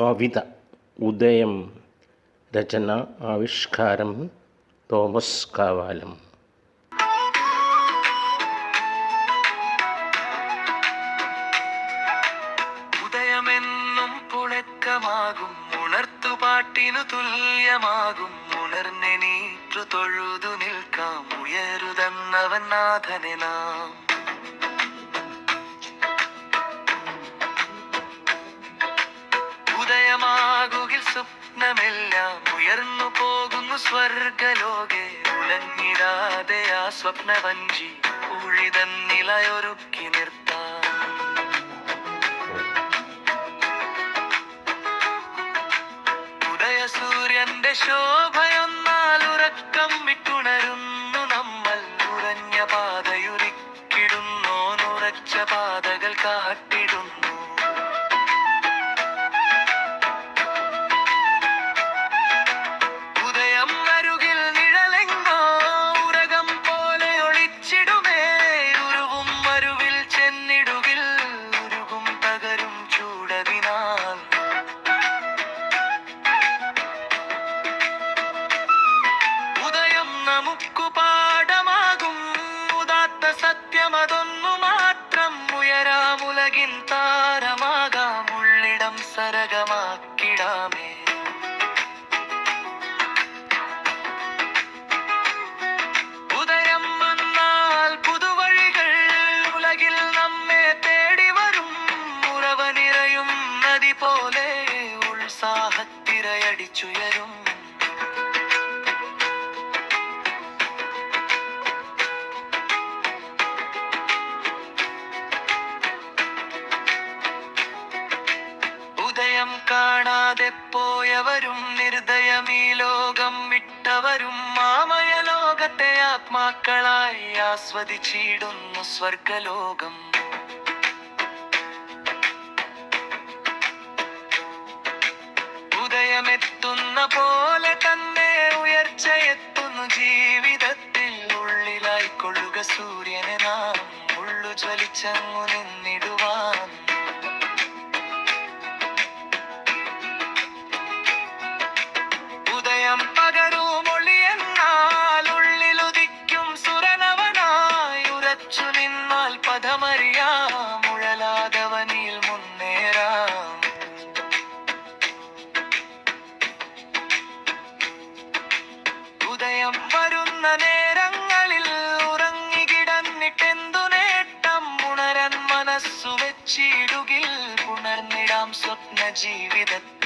കവിത ഉദയം രചന ആവിഷ്കാരം തോമസ് കാവാലം. ഉദയമെന്നും പുളക്കമാകും ഉണർത്തുപാട്ടിനു തുല്യമാകും. ഉണർന്നെനീറ്റു തൊഴുതു നിൽക്കാം ഉയരുതെന്നവൻ നാഥനെ നാം. സ്വർഗലോകെ ഉലഞ്ഞിടാതെ ആ സ്വപ്നവഞ്ചി ഉഴിതൻ നിലയൊരുക്കി നിർത്താം. ഉദയസൂര്യന്റെ ശോഭയൊന്നാൽ ഉറക്കം വിട്ടുണരുന്നു നമ്മൾ ഉറഞ്ഞ പാതയുരുക്കിടുന്നോനുറച്ച പാതകൾ കാട്ടിടുന്നു കാണാതെ പോയവരും നിർദ്ദയം ഈ ലോകം വിട്ടവരും മാമയ ലോകത്തെ ആത്മാക്കളായി ആസ്വദിച്ചിടുന്നു സ്വർഗലോകം. ഉദയമെത്തുന്ന പോലെ തന്നെ ഉയർച്ചയെത്തുന്നു ജീവിതത്തിൽ ഉള്ളിലായിക്കൊള്ളുക സൂര്യനെ നാം ഉള്ളു ജ്വലിച്ചങ്ങു നിന്നിടുവാൻ ഉദയം പകരും ഒളിയെന്നാൽ ഉള്ളിലുദിക്കും സുരനവനായി ഉറച്ചു നിന്നാൽ പദമറിയാം ഉഴലാതവനിൽ മുന്നേറാം. ഉദയം വരുന്ന നേരങ്ങളിൽ ഉറങ്ങിക്കിടന്നിട്ടെന്തു നേട്ടം? ഉണരൻ മനസ്സു വെച്ചിടുകിൽ ഉണർന്നിടാം സ്വപ്ന ജീവിതത്തിൽ